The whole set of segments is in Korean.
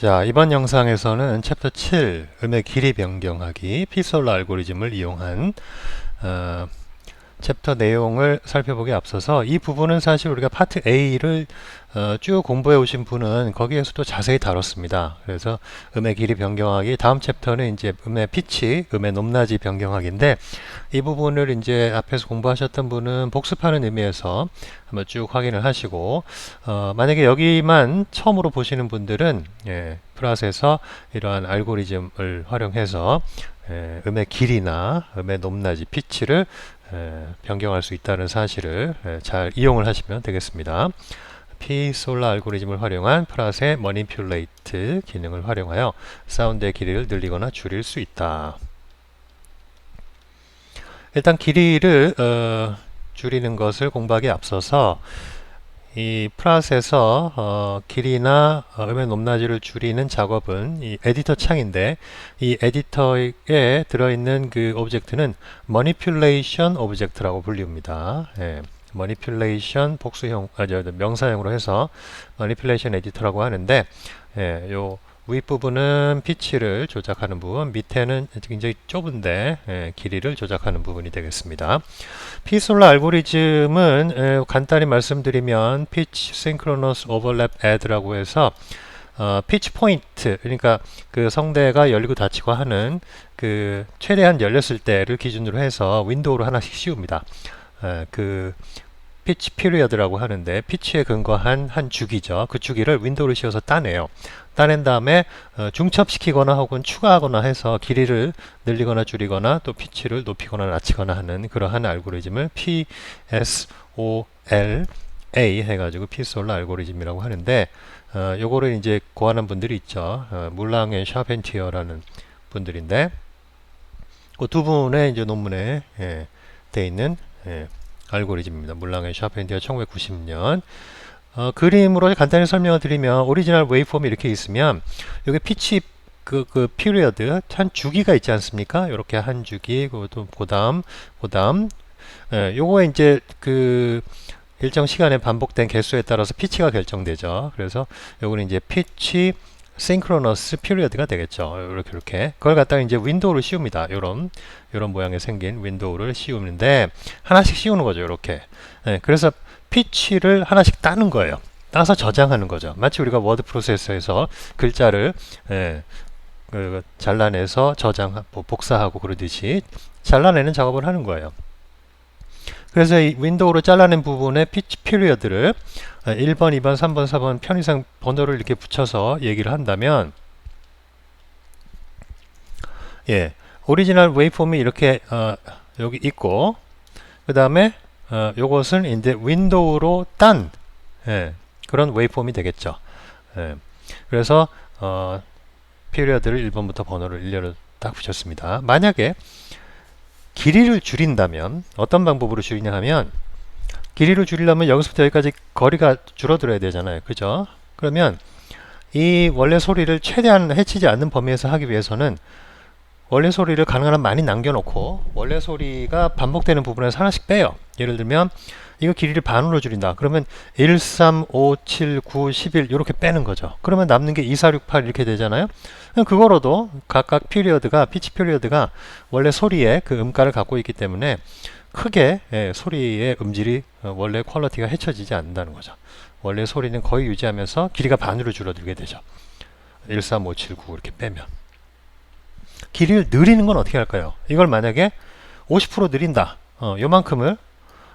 자, 이번 영상에서는 챕터 7 음의 길이 변경하기 피솔라 알고리즘을 이용한 어, 챕터 내용을 살펴보기 앞서서 이 부분은 사실 우리가 파트 A를 어, 쭉 공부해 오신 분은 거기에서도 자세히 다뤘습니다. 그래서 음의 길이 변경하기 다음 챕터는 이제 음의 피치, 음의 높낮이 변경하기인데 이 부분을 이제 앞에서 공부하셨던 분은 복습하는 의미에서 한번 쭉 확인을 하시고 어, 만약에 여기만 처음으로 보시는 분들은 예, 플러스에서 이러한 알고리즘을 활용해서 예, 음의 길이나 음의 높낮이 피치를 예, 변경할 수 있다는 사실을 예, 잘 이용을 하시면 되겠습니다. 피솔라 알고리즘을 활용한 플러스의 머니퓰레이트 기능을 활용하여 사운드의 길이를 늘리거나 줄일 수 있다. 일단 길이를 어, 줄이는 것을 공부하기 앞서서 이 플러스에서 어, 길이나 어, 음의 높낮이를 줄이는 작업은 이 에디터 창인데 이 에디터에 들어있는 그 오브젝트는 manipulation 오브젝트라고 불립니다. 예. manipulation 복수형 아, 저, 명사형으로 해서 manipulation 에디터라고 하는데 예, 요 윗부분은 피치를 조작하는 부분, 밑에는 굉장히 좁은데 예, 길이를 조작하는 부분이 되겠습니다. 피솔라 알고리즘은 예, 간단히 말씀드리면 피치 synchronous overlap add라고 해서 어, 피치 포인트 그러니까 그 성대가 열리고 닫히고 하는 그 최대한 열렸을 때를 기준으로 해서 윈도우로 하나씩 씌웁니다. 에, 그 피치 피리어드라고 하는데 피치에 근거한 한 주기죠. 그 주기를 윈도우를 씌워서 따내요. 따낸 다음에 어, 중첩시키거나 혹은 추가하거나 해서 길이를 늘리거나 줄이거나 또 피치를 높이거나 낮추거나 하는 그러한 알고리즘을 PSOLA 해가지고 피솔라 알고리즘이라고 하는데 어, 요거를 이제 고하는 분들이 있죠. 어, 물랑 앤 샤펜티어라는 분들인데 그 두 분의 이제 논문에 예, 돼 있는 예, 알고리즘입니다. 물랑 앤 샤펜티어 1990년 어, 그림으로 간단히 설명을 드리면 오리지널 웨이폼이 이렇게 있으면 여기 피치 그, 그 피리어드 한 주기가 있지 않습니까? 이렇게 한 주기 그것도 그다음 그다음 예, 요거에 이제 그 일정 시간에 반복된 개수에 따라서 피치가 결정되죠. 그래서 요거는 이제 피치 싱크로너스 피리어드가 되겠죠. 이렇게 이렇게 그걸 갖다가 이제 윈도우를 씌웁니다. 요런 요런 모양의 생긴 윈도우를 씌우는데 하나씩 씌우는 거죠. 이렇게. 예, 그래서 피치를 하나씩 따는 거예요. 따서 저장하는 거죠. 마치 우리가 워드 프로세서에서 글자를 예, 그 잘라내서 저장 복사하고 그러듯이 잘라내는 작업을 하는 거예요. 그래서 이 윈도우로 잘라낸 부분의 피치 피리어드를 1번, 2번, 3번, 4번 편의상 번호를 이렇게 붙여서 얘기를 한다면 예, 오리지널 웨이폼이 이렇게 어, 여기 있고 그 다음에 어, 요것은 이제 윈도우로 딴 예, 그런 웨이폼이 되겠죠. 예, 그래서 어, 피리어드를 1번부터 번호를 1렬로 딱 붙였습니다. 만약에 길이를 줄인다면 어떤 방법으로 줄이냐 하면 길이를 줄이려면 여기서부터 여기까지 거리가 줄어들어야 되잖아요. 그죠? 그러면 이 원래 소리를 최대한 해치지 않는 범위에서 하기 위해서는 원래 소리를 가능한 한 많이 남겨놓고 원래 소리가 반복되는 부분에서 하나씩 빼요. 예를 들면 이거 길이를 반으로 줄인다. 그러면 1, 3, 5, 7, 9, 11 이렇게 빼는 거죠. 그러면 남는 게 2, 4, 6, 8 이렇게 되잖아요. 그거로도 각각 피리어드가 피치 피리어드가 원래 소리의 그 음가를 갖고 있기 때문에 크게 예, 소리의 음질이 어, 원래 퀄리티가 해쳐지지 않는다는 거죠. 원래 소리는 거의 유지하면서 길이가 반으로 줄어들게 되죠. 1, 3, 5, 7, 9 이렇게 빼면 길이를 늘리는 건 어떻게 할까요? 이걸 만약에 50% 늘린다. 어, 요만큼을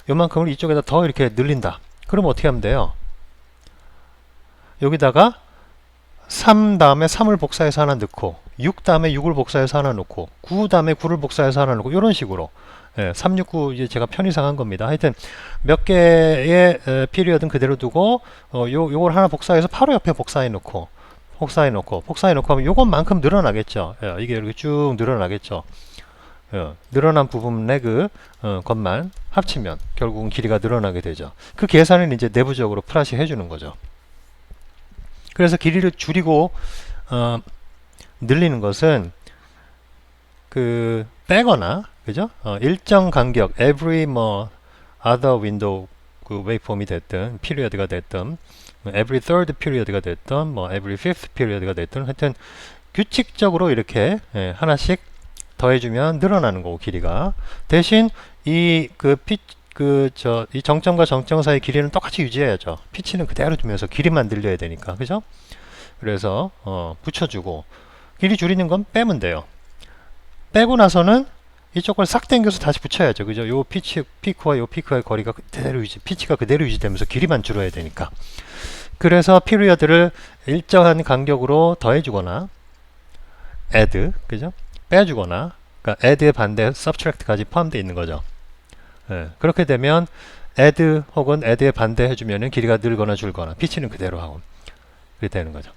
요만큼을 이쪽에다 더 이렇게 늘린다. 그럼 어떻게 하면 돼요? 여기다가 3 다음에 3을 복사해서 하나 넣고 6 다음에 6을 복사해서 하나 넣고 9 다음에 9를 복사해서 하나 넣고 이런 식으로 예, 369 이제 제가 편의상 한 겁니다. 하여튼 몇 개의 에, 피리어드는 그대로 두고 어, 요 요걸 하나 복사해서 바로 옆에 복사해 놓고 복사해 놓고 복사해 놓고 하면 요것만큼 늘어나겠죠. 예, 이게 이렇게 쭉 늘어나겠죠. 예, 늘어난 부분의 그 어, 것만 합치면 결국은 길이가 늘어나게 되죠. 그 계산을 이제 내부적으로 플라시 해주는 거죠. 그래서 길이를 줄이고 어, 늘리는 것은 그 빼거나 그죠? 어, 일정 간격 every 뭐 other window 그 웨이폼이 됐든 피리어드가 됐든 every third period가 됐던 뭐 every fifth period가 됐던 하여튼 규칙적으로 이렇게 예, 하나씩 더해주면 늘어나는 거고 길이가 대신 이 그 피 그 저 이 정점과 정점 사이 길이는 똑같이 유지해야죠. 피치는 그대로 두면서 길이만 늘려야 되니까 그죠? 그래서 어, 붙여주고 길이 줄이는 건 빼면 돼요. 빼고 나서는 이쪽 걸싹 당겨서 다시 붙여야죠. 그죠? 요 피치 피크와 요 피크의 거리가 그대로 유지 피치가 그대로 유지되면서 길이만 줄어야 되니까. 그래서 피리어드를 일정한 간격으로 더해주거나 add 그죠? 빼주거나 그러니까 add의 반대 subtract까지 포함되어 있는 거죠. 예, 그렇게 되면 add 혹은 add의 반대 해주면은 길이가 늘거나 줄거나 피치는 그대로 하고 그렇게 되는 거죠.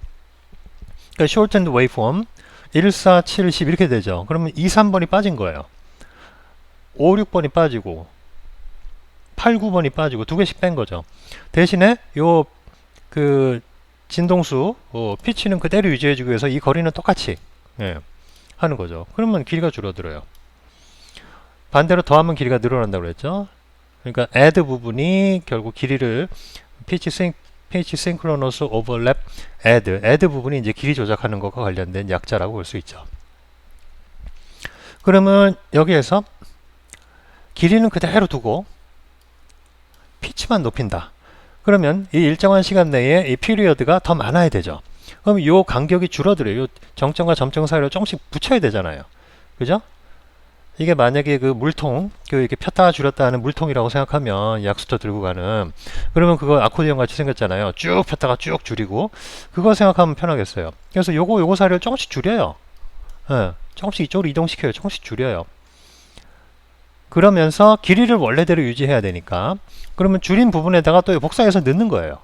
그러니까 shortened waveform 1, 4, 7, 10 이렇게 되죠. 그러면 2, 3번이 빠진 거예요. 5, 6번이 빠지고 8, 9번이 빠지고 두 개씩 뺀 거죠. 대신에 요 그 진동수 어, 피치는 그대로 유지해주기 위해서 이 거리는 똑같이 예, 하는 거죠. 그러면 길이가 줄어들어요. 반대로 더하면 길이가 늘어난다고 그랬죠. 그러니까 add 부분이 결국 길이를 pitch sync pitch synchronous overlap add add 부분이 이제 길이 조작하는 것과 관련된 약자라고 볼 수 있죠. 그러면 여기에서 길이는 그대로 두고 피치만 높인다. 그러면 이 일정한 시간 내에 이 피리어드가 더 많아야 되죠. 그럼 이 간격이 줄어들어요. 요 정점과 점점 사이로 조금씩 붙여야 되잖아요. 그죠? 이게 만약에 그 물통, 그 이렇게 폈다가 줄였다 하는 물통이라고 생각하면 약수터 들고 가는 그러면 그거 아코디언 같이 생겼잖아요. 쭉 폈다가 쭉 줄이고 그거 생각하면 편하겠어요. 그래서 요거 요거 사이를 조금씩 줄여요. 예, 조금씩 이쪽으로 이동시켜요. 조금씩 줄여요. 그러면서 길이를 원래대로 유지해야 되니까 그러면 줄인 부분에다가 또 복사해서 넣는 거예요.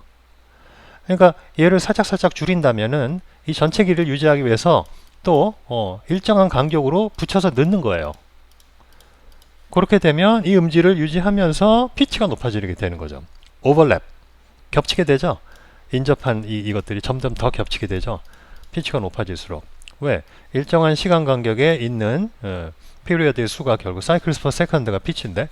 그러니까 얘를 살짝 살짝 줄인다면은 이 전체 길이를 유지하기 위해서 또 어, 일정한 간격으로 붙여서 넣는 거예요. 그렇게 되면 이 음질을 유지하면서 피치가 높아지게 되는 거죠. 오버랩 겹치게 되죠. 인접한 이, 이것들이 점점 더 겹치게 되죠. 피치가 높아질수록 왜 일정한 시간 간격에 있는 어, 피리어드의 수가 결국 사이클스 퍼 세컨드가 피치인데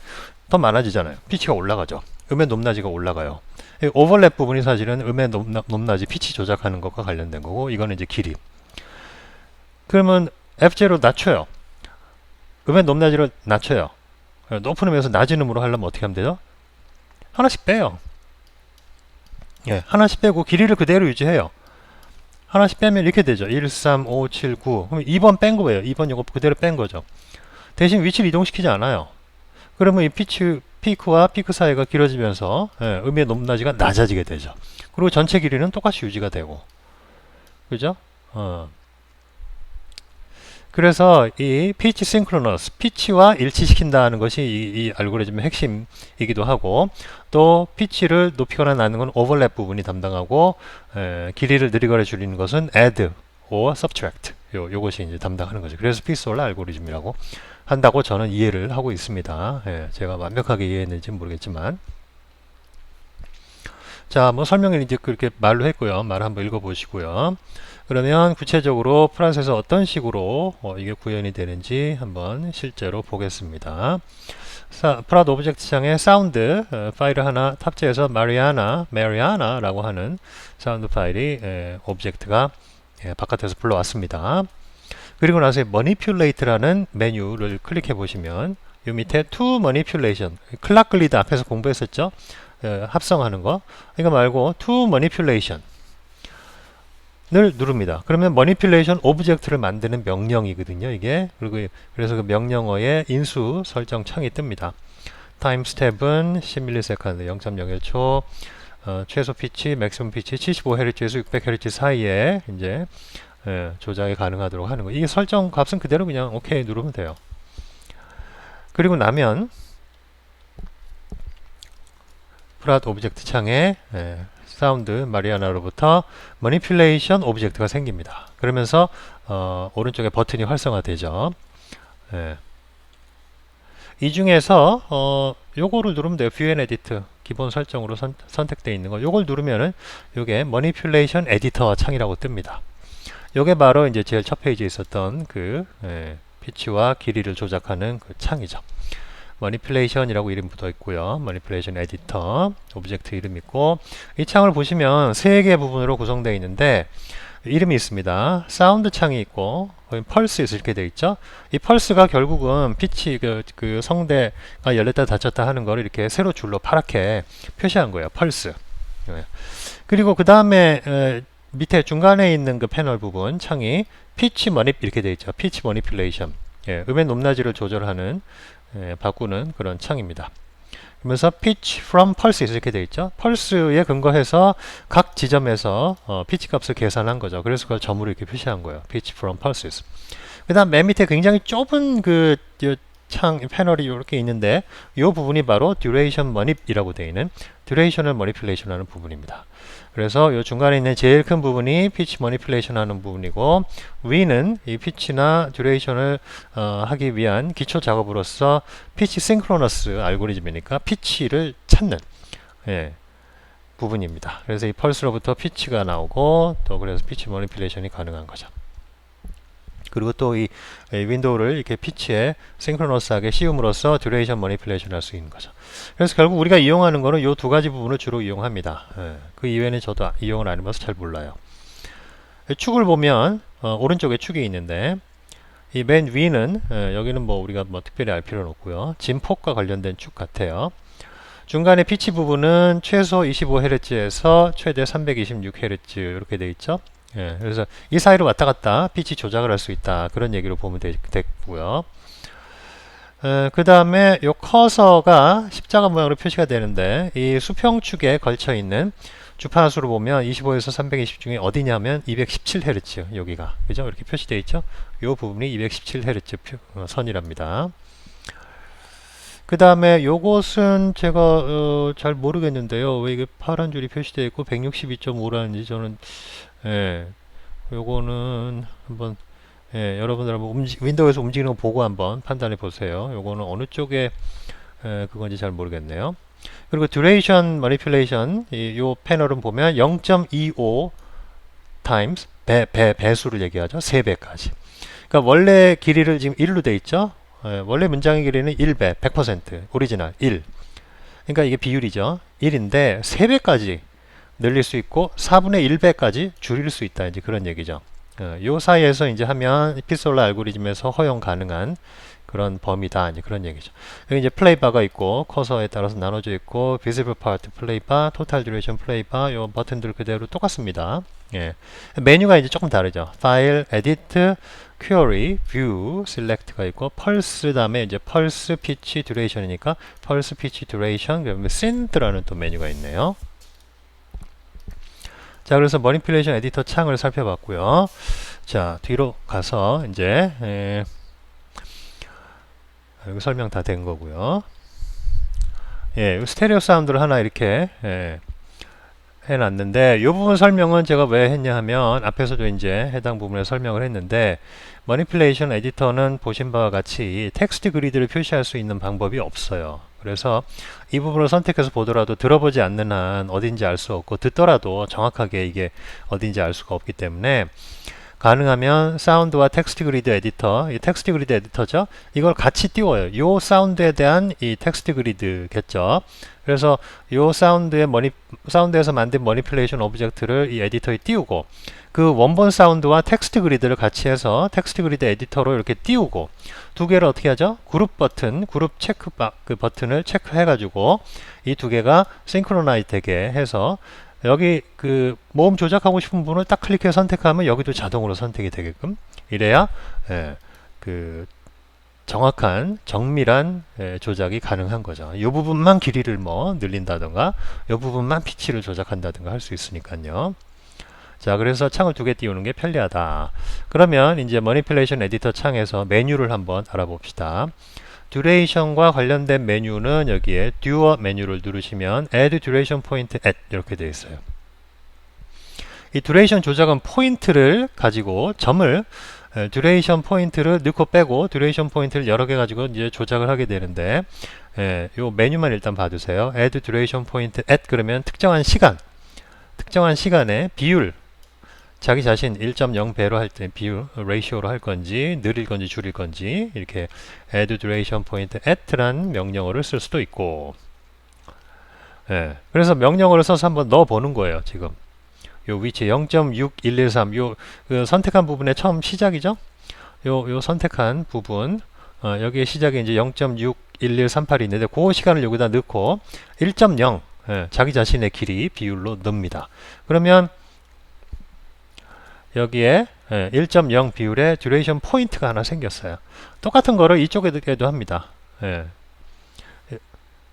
더 많아지잖아요. 피치가 올라가죠. 음의 높낮이가 올라가요. 이 오버랩 부분이 사실은 음의 높낮, 높낮이 피치 조작하는 것과 관련된 거고 이거는 이제 길이. 그러면 F0 낮춰요. 음의 높낮이를 낮춰요. 높은 음에서 낮은 음으로 하려면 어떻게 하면 되죠? 하나씩 빼요. 예, 하나씩 빼고 길이를 그대로 유지해요. 하나씩 빼면 이렇게 되죠. 1, 3, 5, 7, 9. 그럼 2번 뺀 거예요. 2번 이거 그대로 뺀 거죠. 대신 위치를 이동시키지 않아요. 그러면 이 피치, 피크와 피크 사이가 길어지면서 예, 음의 높낮이가 낮아지게 되죠. 그리고 전체 길이는 똑같이 유지가 되고. 그죠? 어. 그래서 이 피치 싱크로너스, 피치와 일치시킨다는 것이 이, 이 알고리즘의 핵심이기도 하고 또 피치를 높이거나 낮는 건 오버랩 부분이 담당하고 에, 길이를 느리거나 줄이는 것은 add or subtract 요, 요것이 이제 담당하는 거죠. 그래서 피솔라 알고리즘이라고 한다고 저는 이해를 하고 있습니다. 예, 제가 완벽하게 이해했는지 모르겠지만 자, 뭐 설명을 이제 그렇게 말로 했고요. 말 한번 읽어보시고요. 그러면 구체적으로 프랑스에서 어떤 식으로 어, 이게 구현이 되는지 한번 실제로 보겠습니다. 사, 프라드 오브젝트 창에 사운드 어, 파일을 하나 탑재해서 마리아나, 마리아나라고 하는 사운드 파일이 에, 오브젝트가 예, 바깥에서 불러왔습니다. 그리고 나서 머니퓰레이트라는 메뉴를 클릭해 보시면 이 밑에 to manipulation 클락 글리드 앞에서 공부했었죠. 에, 합성하는 거 이거 말고 to manipulation 을 누릅니다. 그러면 manipulation 오브젝트를 만드는 명령이거든요. 이게 그리고 그래서 그 명령어의 인수 설정 창이 뜹니다. 타임 스텝은 10ms 0.01초 어, 최소 피치, 맥시멈 피치 75Hz에서 600Hz 사이에 이제 예, 조작이 가능하도록 하는 거. 이게 설정 값은 그대로 그냥 오케이 누르면 돼요. 그리고 나면 프랏 오브젝트 창에 예, 사운드 마리아나로부터 머니플레이션 오브젝트가 생깁니다. 그러면서 어, 오른쪽에 버튼이 활성화되죠. 예. 이 중에서 어, 요거를 누르면 돼요. 뷰 앤 에디트 기본 설정으로 선, 택되어 있는 거. 요걸 누르면은 요게 머니플레이션 에디터 창이라고 뜹니다. 요게 바로 이제 제일 첫 페이지에 있었던 그 예, 피치와 길이를 조작하는 그 창이죠. manipulation이라고 이름 붙어 있고요. manipulation editor 오브젝트 이름 있고 이 창을 보시면 세 개 부분으로 구성되어 있는데 이름이 있습니다. 사운드 창이 있고 펄스 이렇게 되어 있죠. 이 펄스가 결국은 피치 그, 그 성대가 열렸다 닫혔다 하는 걸 이렇게 세로 줄로 파랗게 표시한 거예요. 펄스. 예. 그리고 그 다음에 밑에 중간에 있는 그 패널 부분 창이 피치 머니 이렇게 되어 있죠. 피치 머니플레이션. 예, 음의 높낮이를 조절하는 예, 바꾸는 그런 창입니다. 그러면서 pitch from pulses 이렇게 되어 있죠. 펄스에 근거해서 각 지점에서 어, 피치 값을 계산한 거죠. 그래서 그걸 점으로 이렇게 표시한 거예요. pitch from pulses. 그다음 맨 밑에 굉장히 좁은 그 창 패널이 이렇게 있는데 이 부분이 바로 duration manip이라고 되어 있는 duration을 manipulation 하는 부분입니다. 그래서 이 중간에 있는 제일 큰 부분이 피치 머니플레이션 하는 부분이고 위는 이 피치나 듀레이션을 어, 하기 위한 기초 작업으로서 피치 싱크로너스 알고리즘이니까 피치를 찾는 예, 부분입니다. 그래서 이 펄스로부터 피치가 나오고 또 그래서 피치 머니플레이션이 가능한 거죠. 그리고 또 이 윈도우를 이렇게 피치에 싱크로너스하게 씌움으로써 듀레이션 머니플레이션 할 수 있는 거죠. 그래서 결국 우리가 이용하는 거는 이 두 가지 부분을 주로 이용합니다. 예, 그 이외에는 저도 이용을 안 해봐서 잘 몰라요. 축을 보면 어, 오른쪽에 축이 있는데 이 맨 위는 예, 여기는 뭐 우리가 뭐 특별히 알 필요는 없고요. 진폭과 관련된 축 같아요. 중간에 피치 부분은 최소 25Hz에서 최대 326Hz 이렇게 돼 있죠. 예, 그래서 이 사이로 왔다 갔다 피치 조작을 할 수 있다. 그런 얘기로 보면 되, 됐고요. 그 다음에 이 커서가 십자가 모양으로 표시가 되는데 이 수평축에 걸쳐 있는 주파수로 보면 25에서 320 중에 어디냐면 217Hz 여기가. 그죠? 이렇게 표시되어 있죠? 이 부분이 217Hz 표, 어, 선이랍니다 그 다음에 요것은 제가 어, 잘 모르겠는데요 왜 이게 파란 줄이 표시되어 있고 162.5라는지 저는 예, 요거는 한번 예, 여러분들 한번 움직, 윈도우에서 움직이는 거 보고 한번 판단해 보세요. 요거는 어느 쪽에 예, 그건지 잘 모르겠네요. 그리고 duration manipulation 이, 요 패널은 보면 0.25 times 배, 배, 배수를 얘기하죠. 3배까지. 그러니까 원래 길이를 지금 1로 돼 있죠. 예, 원래 문장의 길이는 1배, 100% 오리지널 1. 그러니까 이게 비율이죠. 1인데 3배까지 늘릴 수 있고 4분의 1배까지 줄일 수 있다. 이제 그런 얘기죠. 어, 요 사이에서 이제 하면 피솔라 알고리즘에서 허용 가능한 그런 범위다. 이제 그런 얘기죠. 여기 이제 플레이바가 있고 커서에 따라서 나눠져 있고 파트 플레이바, 토탈 듀레이션 플레이바 요 버튼들 그대로 똑같습니다. 예. 메뉴가 이제 조금 다르죠. 파일, 에디트, 퀘어리, 뷰, 셀렉트가 있고 펄스 다음에 이제 펄스 피치 듀레이션이니까 펄스 피치 듀레이션 그다음에 신드라는 또 메뉴가 있네요. 자, 그래서 머니플레이션 에디터 창을 살펴봤고요. 자, 뒤로 가서 이제 에, 여기 설명 다 된 거고요. 예, 스테레오 사운드를 하나 이렇게 예, 해놨는데 이 부분 설명은 제가 왜 했냐 하면 앞에서도 이제 해당 부분에 설명을 했는데 머니플레이션 에디터는 보신 바와 같이 텍스트 그리드를 표시할 수 있는 방법이 없어요. 그래서 이 부분을 선택해서 보더라도 들어보지 않는 한 어딘지 알 수 없고 듣더라도 정확하게 이게 어딘지 알 수가 없기 때문에 가능하면 사운드와 텍스트 그리드 에디터, 이 텍스트 그리드 에디터죠. 이걸 같이 띄워요. 이 사운드에 대한 이 텍스트 그리드겠죠. 그래서 이 사운드의 머니 사운드에서 만든 머니플레이션 오브젝트를 이 에디터에 띄우고 그 원본 사운드와 텍스트 그리드를 같이 해서 텍스트 그리드 에디터로 이렇게 띄우고 두 개를 어떻게 하죠? 그룹 버튼, 그룹 체크 바, 그 버튼을 체크해 가지고 이 두 개가 싱크로나이즈 되게 해서 여기 그 모음 조작하고 싶은 부분을 딱 클릭해서 선택하면 여기도 자동으로 선택이 되게끔 이래야 예, 그 정확한 정밀한 예, 조작이 가능한 거죠. 이 부분만 길이를 뭐 늘린다던가 이 부분만 피치를 조작한다든가 할 수 있으니까요. 자 그래서 창을 두 개 띄우는 게 편리하다. 그러면 이제 머니플레이션 에디터 창에서 메뉴를 한번 알아봅시다. 듀레이션과 관련된 메뉴는 여기에 듀어 메뉴를 누르시면 add duration point at 이렇게 되어 있어요. 이 듀레이션 조작은 포인트를 가지고 점을 듀레이션 포인트를 넣고 빼고 듀레이션 포인트를 여러 개 가지고 이제 조작을 하게 되는데 예, 요 메뉴만 일단 봐두세요. add duration point at 그러면 특정한 시간 특정한 시간에 비율 자기 자신 1.0배로 할 때 비율, 레이시오로 할 건지 늘릴 건지 줄일 건지 이렇게 add duration point at란 명령어를 쓸 수도 있고. 예, 그래서 명령어를 써서 한번 넣어 보는 거예요 지금. 요 위치 0.6113 요 그 선택한 부분의 처음 시작이죠? 요, 요 선택한 부분. 어, 여기에 시작에 이제 0.61138이 있는데 그 시간을 여기다 넣고 1.0 예, 자기 자신의 길이 비율로 넣습니다. 그러면 여기에 예, 1.0 비율의 듀레이션 포인트가 하나 생겼어요. 똑같은 거를 이쪽에도 합니다. 예.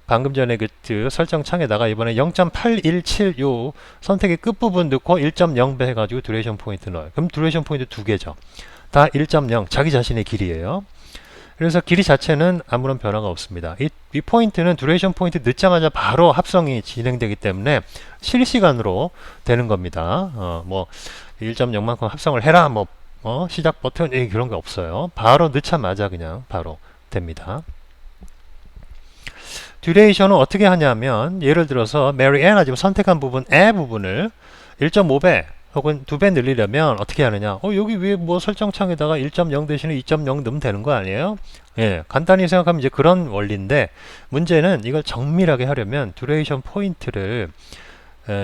방금 전에 그, 그 설정 창에다가 이번에 0.817 요 선택의 끝부분 넣고 1.0배 해가지고 듀레이션 포인트 넣어요. 그럼 듀레이션 포인트 두 개죠. 다 1.0 자기 자신의 길이에요. 그래서 길이 자체는 아무런 변화가 없습니다. 이, 이 포인트는 듀레이션 포인트 넣자마자 바로 합성이 진행되기 때문에 실시간으로 되는 겁니다. 어, 뭐 1.0만큼 합성을 해라 뭐 어, 시작 버튼 예, 그런 게 없어요. 바로 넣자마자 그냥 바로 됩니다. 듀레이션은 어떻게 하냐면 예를 들어서 메리 앤아 지금 선택한 부분 에 부분을 1.5배 혹은 두배 늘리려면 어떻게 하느냐 어 여기 위에 뭐 설정창에다가 1.0 대신에 2.0 넣으면 되는 거 아니에요 예 간단히 생각하면 이제 그런 원리인데 문제는 이걸 정밀하게 하려면 듀레이션 포인트를 에,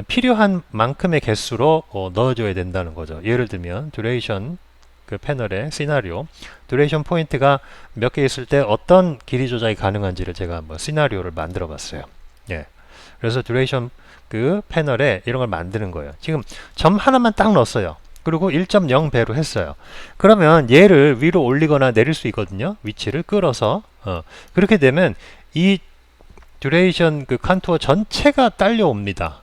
필요한 만큼의 개수로 어, 넣어줘야 된다는 거죠 예를 들면 듀레이션 그 패널의 시나리오 듀레이션 포인트가 몇 개 있을 때 어떤 길이 조작이 가능한지를 제가 한번 시나리오를 만들어 봤어요 예 그래서 듀레이션 그 패널에 이런 걸 만드는 거예요. 지금 점 하나만 딱 넣었어요. 그리고 1.0배로 했어요. 그러면 얘를 위로 올리거나 내릴 수 있거든요. 위치를 끌어서 어. 그렇게 되면 이 듀레이션 그 칸투어 전체가 딸려옵니다.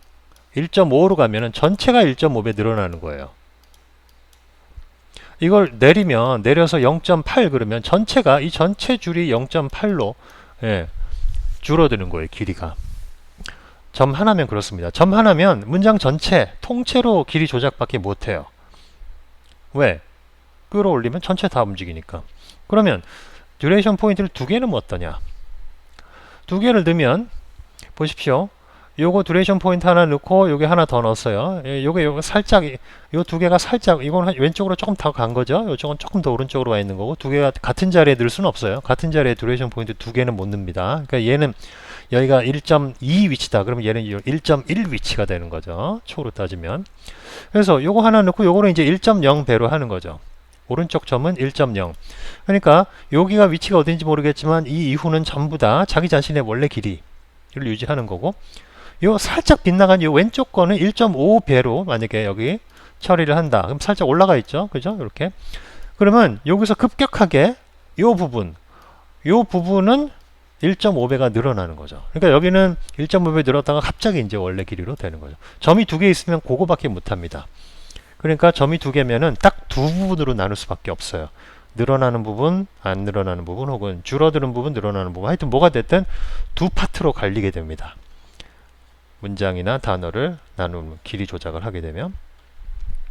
1.5로 가면은 전체가 1.5배 늘어나는 거예요. 이걸 내리면 내려서 0.8 그러면 전체가 이 전체 줄이 0.8로 예, 줄어드는 거예요. 길이가. 점 하나면 그렇습니다. 점 하나면 문장 전체 통째로 길이 조작밖에 못해요. 왜? 끌어올리면 전체 다 움직이니까. 그러면 듀레이션 포인트를 두 개는 뭐 어떠냐? 두 개를 넣으면 보십시오. 요거 듀레이션 포인트 하나 넣고 요게 하나 더 넣었어요. 예, 요게 요거 살짝 요 두 개가 살짝 이건 왼쪽으로 조금 더 간 거죠. 요쪽은 조금 더 오른쪽으로 와 있는 거고 두 개가 같은 자리에 넣을 수는 없어요. 같은 자리에 듀레이션 포인트 두 개는 못 넣습니다. 그러니까 얘는 여기가 1.2 위치다. 그러면 얘는 1.1 위치가 되는 거죠. 초로 따지면. 그래서 요거 하나 넣고 요거는 이제 1.0 배로 하는 거죠. 오른쪽 점은 1.0. 그러니까 여기가 위치가 어딘지 모르겠지만 이 이후는 전부 다 자기 자신의 원래 길이를 유지하는 거고 요 살짝 빗나간 요 왼쪽 거는 1.5배로 만약에 여기 처리를 한다. 그럼 살짝 올라가 있죠. 그죠? 이렇게. 그러면 여기서 급격하게 요 부분 요 부분은 1.5배가 늘어나는 거죠. 그러니까 여기는 1.5배 늘었다가 갑자기 이제 원래 길이로 되는 거죠. 점이 두 개 있으면 그거밖에 못 합니다. 그러니까 점이 두 개면은 딱 두 부분으로 나눌 수밖에 없어요. 늘어나는 부분, 안 늘어나는 부분, 혹은 줄어드는 부분, 늘어나는 부분. 하여튼 뭐가 됐든 두 파트로 갈리게 됩니다. 문장이나 단어를 나누는 길이 조작을 하게 되면.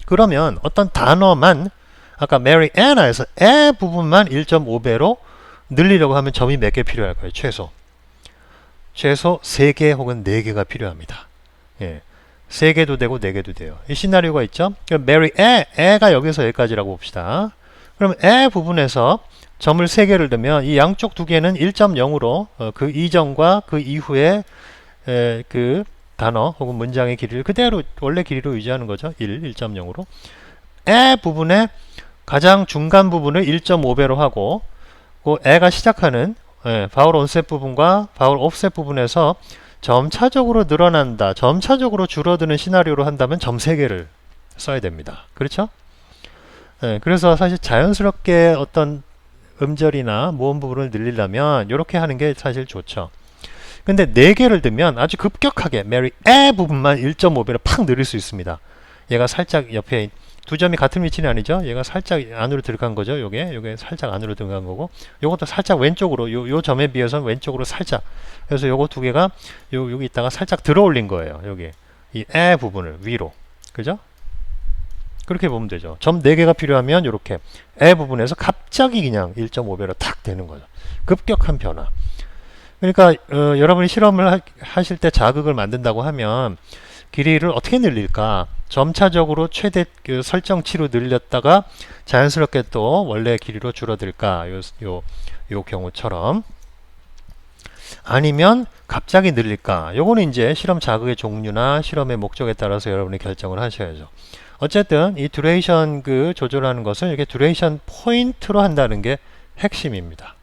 그러면 어떤 단어만 아까 Mary Anna에서 에 부분만 1.5배로 늘리려고 하면 점이 몇 개 필요할까요? 최소. 최소 3개 혹은 4개가 필요합니다. 예. 3개도 되고 4개도 돼요. 이 시나리오가 있죠? 메리 에, 에가 여기서 여기까지라고 봅시다. 그럼 에 부분에서 점을 3개를 넣으면 이 양쪽 두 개는 1.0으로 어, 그 이전과 그 이후에 에, 그 단어 혹은 문장의 길이를 그대로 원래 길이로 유지하는 거죠. 1, 1.0으로. 에 부분에 가장 중간 부분을 1.5배로 하고 그 애가 시작하는 예, 바울 온셋 부분과 바울 옵셋 부분에서 점차적으로 늘어난다, 점차적으로 줄어드는 시나리오로 한다면 점 3개를 써야 됩니다. 그렇죠? 예, 그래서 사실 자연스럽게 어떤 음절이나 모음 부분을 늘리려면 이렇게 하는 게 사실 좋죠. 근데 4개를 넣으면 아주 급격하게 메리 에 부분만 1.5배로 팍 늘릴 수 있습니다. 얘가 살짝 옆에 두 점이 같은 위치는 아니죠. 얘가 살짝 안으로 들어간 거죠. 요게 요게 살짝 안으로 들어간 거고 요것도 살짝 왼쪽으로 요, 요 점에 비해서는 왼쪽으로 살짝 그래서 요거 두 개가 요 여기 있다가 살짝 들어 올린 거예요. 여기 이 에 부분을 위로 그죠? 그렇게 보면 되죠. 점 4개가 필요하면 이렇게 에 부분에서 갑자기 그냥 1.5배로 탁 되는 거죠. 급격한 변화. 그러니까 어, 여러분이 실험을 하, 하실 때 자극을 만든다고 하면 길이를 어떻게 늘릴까? 점차적으로 최대 그 설정치로 늘렸다가 자연스럽게 또 원래 길이로 줄어들까? 요, 요, 요 경우처럼. 아니면 갑자기 늘릴까? 요거는 이제 실험 자극의 종류나 실험의 목적에 따라서 여러분이 결정을 하셔야죠. 어쨌든 이 듀레이션 그 조절하는 것은 이렇게 듀레이션 포인트로 한다는 게 핵심입니다.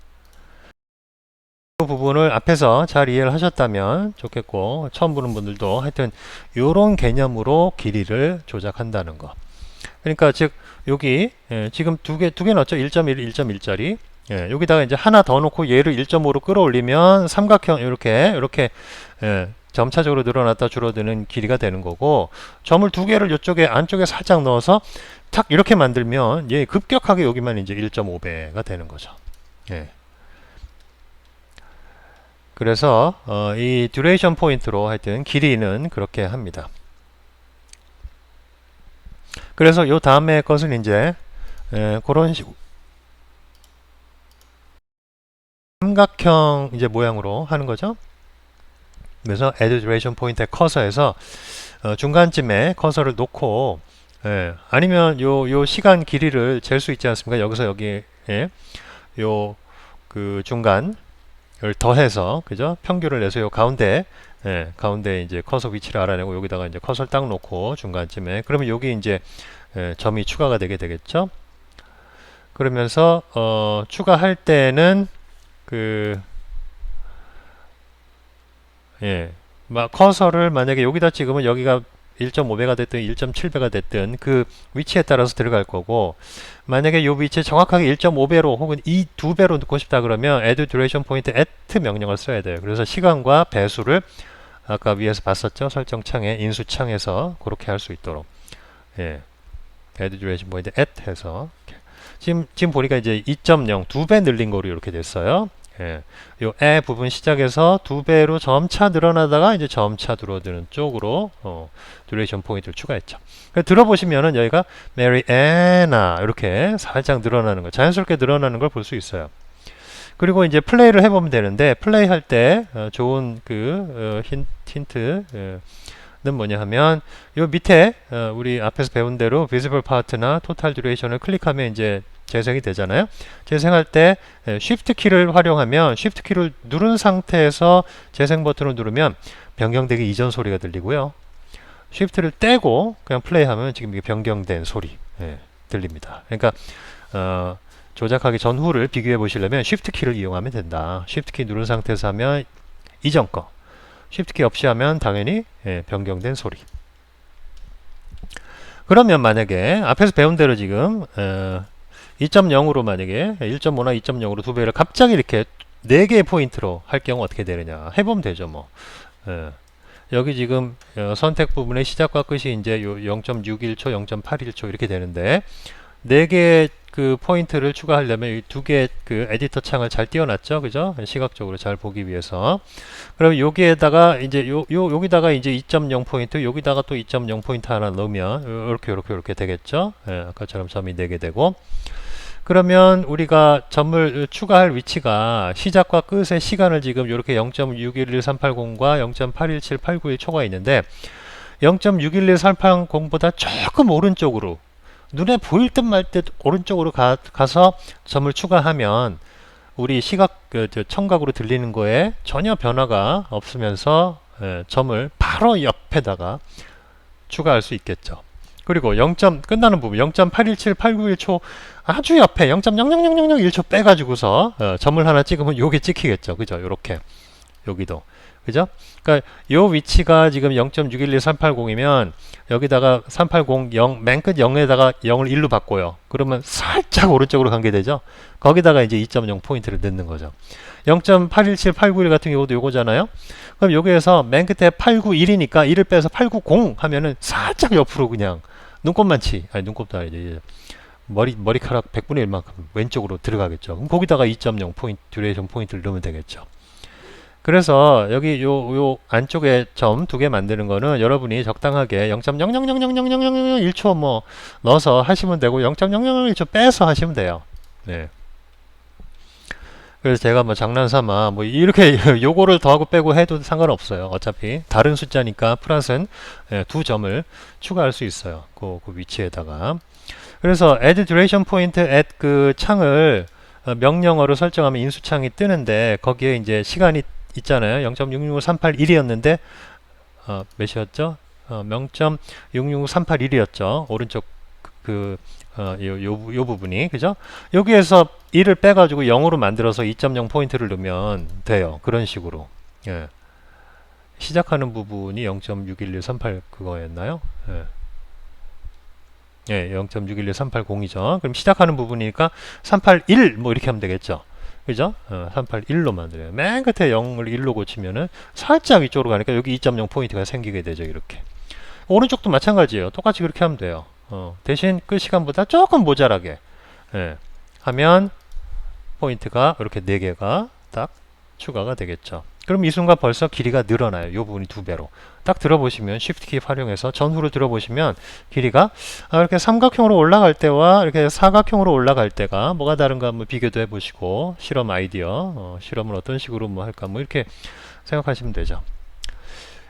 그 부분을 앞에서 잘 이해를 하셨다면 좋겠고 처음 보는 분들도 하여튼 이런 개념으로 길이를 조작한다는 거. 그러니까 즉 여기 예, 지금 두 개 두 개 넣었죠. 1.1, 1.1짜리. 예, 여기다가 이제 하나 더 놓고 얘를 1.5로 끌어올리면 삼각형 이렇게 이렇게 예, 점차적으로 늘어났다 줄어드는 길이가 되는 거고 점을 두 개를 이쪽에 안쪽에 살짝 넣어서 탁 이렇게 만들면 얘 급격하게 여기만 이제 1.5배가 되는 거죠. 예. 그래서 어, 이 듀레이션 포인트로 하여튼 길이는 그렇게 합니다. 그래서 요 다음에 것은 이제 에, 그런 식 삼각형 이제 모양으로 하는 거죠. 그래서 add duration point의 커서에서 어, 중간쯤에 커서를 놓고 예, 아니면 요 요 시간 길이를 잴 수 있지 않습니까? 여기서 여기에 요그 중간 을 더해서 그죠? 평균을 내서 요 가운데 예, 가운데 이제 커서 위치를 알아내고 여기다가 이제 커서를 딱 놓고 중간쯤에 그러면 여기 이제 예, 점이 추가가 되게 되겠죠? 그러면서 어, 추가할 때는 그 예, 막 커서를 만약에 여기다 찍으면 여기가 1.5배가 됐든 1.7배가 됐든 그 위치에 따라서 들어갈 거고 만약에 이 위치에 정확하게 1.5배로 혹은 이 두 배로 넣고 싶다 그러면 add duration point at 명령을 써야 돼요. 그래서 시간과 배수를 아까 위에서 봤었죠? 설정 창에 인수 창에서 그렇게 할 수 있도록 예. add duration point at 해서 지금 지금 보니까 이제 2.0 두 배 늘린 거로 이렇게 됐어요. 예. 요에 부분 시작해서 두 배로 점차 늘어나다가 이제 점차 줄어드는 쪽으로 어, 듀레이션 포인트를 추가했죠. 그러니까 들어보시면은 여기가 메리 애나 이렇게 살짝 늘어나는 거, 자연스럽게 늘어나는 걸 볼 수 있어요. 그리고 이제 플레이를 해보면 되는데 플레이 할때 어, 좋은 그 어, 힌, 힌트 어, 는 뭐냐 하면 요 밑에 어, 우리 앞에서 배운 대로 비지블 파트나 토탈 듀레이션을 클릭하면 이제 재생이 되잖아요. 재생할 때 쉬프트 키를 활용하면 쉬프트 키를 누른 상태에서 재생 버튼을 누르면 변경되기 이전 소리가 들리고요. 쉬프트를 떼고 그냥 플레이하면 지금 이게 변경된 소리 예, 들립니다. 그러니까 어, 조작하기 전후를 비교해 보시려면 쉬프트 키를 이용하면 된다. 쉬프트 키 누른 상태에서 하면 이전 거 쉬프트 키 없이 하면 당연히 예, 변경된 소리 그러면 만약에 앞에서 배운 대로 지금 어, 2.0으로 만약에 1.5나 2.0으로 두 배를 갑자기 이렇게 네 개의 포인트로 할 경우 어떻게 되느냐. 해보면 되죠 뭐. 예. 여기 지금 어, 선택 부분의 시작과 끝이 이제 0.61초 0.81초 이렇게 되는데 네 개의 그 포인트를 추가하려면 이두개 그 에디터 창을 잘 띄워놨죠 그죠? 시각적으로 잘 보기 위해서. 그럼 여기에다가 이제 요, 요 여기다가 이제 2.0 포인트 여기다가 또 2.0 포인트 하나 넣으면 이렇게 이렇게 이렇게 되겠죠? 예, 아까처럼 점이 4개 되고 그러면 우리가 점을 추가할 위치가 시작과 끝의 시간을 지금 이렇게 0.611380과 0.817891 초가 있는데 0.611380보다 조금 오른쪽으로 눈에 보일 듯 말 듯 오른쪽으로 가, 서 점을 추가하면 우리 시각 그, 청각으로 들리는 거에 전혀 변화가 없으면서 에, 점을 바로 옆에다가 추가할 수 있겠죠. 그리고 0. 끝나는 부분 0.817891초 아주 옆에 0.000001초 빼가지고서 어, 점을 하나 찍으면 요게 찍히겠죠. 그죠? 요렇게 여기도 그죠? 그러니까 요 위치가 지금 0.611380이면 여기다가 380 0, 맨 끝 0에다가 0을 1로 바꿔요. 그러면 살짝 오른쪽으로 간 게 되죠. 거기다가 이제 2.0 포인트를 넣는 거죠. 0.817891 같은 경우도 요거잖아요. 그럼 여기에서 맨 끝에 891이니까 1을 빼서 890 하면은 살짝 옆으로 그냥 눈곱만치 아니 눈곱도 아니지 머리 머리카락 100분의 1만큼 왼쪽으로 들어가겠죠. 그럼 거기다가 2.0 포인트 듀레이션 포인트를 넣으면 되겠죠. 그래서 여기 요, 요 안쪽에 점 두 개 만드는 거는 여러분이 적당하게 0.00000001초 뭐 넣어서 하시면 되고 0.0001초 빼서 하시면 돼요. 네. 그래서 제가 뭐 장난삼아 뭐 이렇게 요거를 더하고 빼고 해도 상관없어요. 어차피 다른 숫자니까 플러스는 예, 두 점을 추가할 수 있어요. 그, 그 위치에다가. 그래서 add duration point at 그 창을 어, 명령어로 설정하면 인수창이 뜨는데 거기에 이제 시간이 있잖아요. 0.66381이었는데 어, 몇이었죠? 어, 0.66381이었죠. 오른쪽 그, 그 어, 요, 요, 요 부분이 그죠? 여기에서 1을 빼가지고 0으로 만들어서 2.0 포인트를 넣으면 돼요. 그런 식으로. 예. 시작하는 부분이 0.61138 그거였나요? 예. 예, 0.6113802죠. 그럼 시작하는 부분이니까 381 뭐 이렇게 하면 되겠죠. 그죠? 어, 381로 만들어요. 맨 끝에 0을 1로 고치면은 살짝 이쪽으로 가니까 여기 2.0 포인트가 생기게 되죠. 이렇게. 오른쪽도 마찬가지예요. 똑같이 그렇게 하면 돼요. 어, 대신 끝 시간보다 조금 모자라게 예, 하면 포인트가 이렇게 4개가 딱 추가가 되겠죠. 그럼 이 순간 벌써 길이가 늘어나요. 이 부분이 두 배로. 딱 들어보시면 Shift 키 활용해서 전후로 들어보시면 길이가 아, 이렇게 삼각형으로 올라갈 때와 이렇게 사각형으로 올라갈 때가 뭐가 다른가 한번 비교도 해보시고 실험 아이디어 어, 실험을 어떤 식으로 뭐 할까 뭐 이렇게 생각하시면 되죠.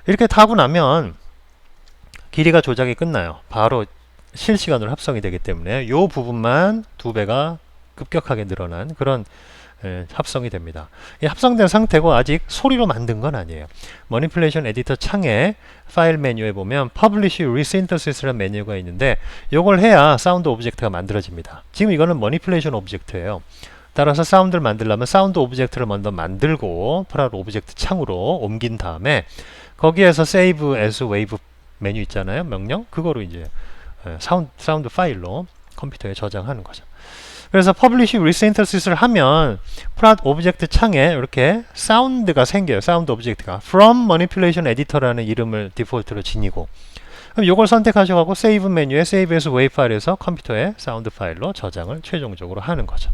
이렇게 타고 나면 길이가 조작이 끝나요. 바로 실시간으로 합성이 되기 때문에 이 부분만 두 배가 급격하게 늘어난 그런 예, 합성이 됩니다. 이 합성된 상태고 아직 소리로 만든 건 아니에요. 머니플레이션 에디터 창에 파일 메뉴에 보면 Publish Resynthesis라는 메뉴가 있는데 이걸 해야 사운드 오브젝트가 만들어집니다. 지금 이거는 머니플레이션 오브젝트예요. 따라서 사운드를 만들려면 사운드 오브젝트를 먼저 만들고 프라 오브젝트 창으로 옮긴 다음에 거기에서 Save as Wave 메뉴 있잖아요. 명령 그거로 이제 예, 사운드, 사운드 파일로 컴퓨터에 저장하는 거죠. 그래서 publish resynthesis를 하면 프랏 오브젝트 창에 이렇게 사운드가 생겨요. 사운드 오브젝트가 from manipulation editor라는 이름을 디폴트로 지니고 그럼 이걸 선택하셔가지고 save 메뉴에 save as wave 파일에서 컴퓨터에 사운드 파일로 저장을 최종적으로 하는 거죠.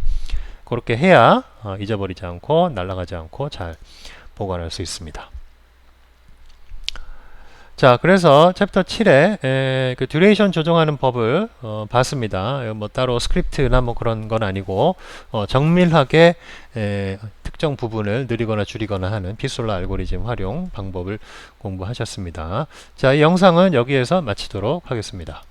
그렇게 해야 어, 잊어버리지 않고 날아가지 않고 잘 보관할 수 있습니다. 자, 그래서 챕터 7에 에, 그 듀레이션 조정하는 법을 어, 봤습니다. 뭐 따로 스크립트나 뭐 그런 건 아니고 어, 정밀하게 에, 특정 부분을 느리거나 줄이거나 하는 피솔라 알고리즘 활용 방법을 공부하셨습니다. 자, 이 영상은 여기에서 마치도록 하겠습니다.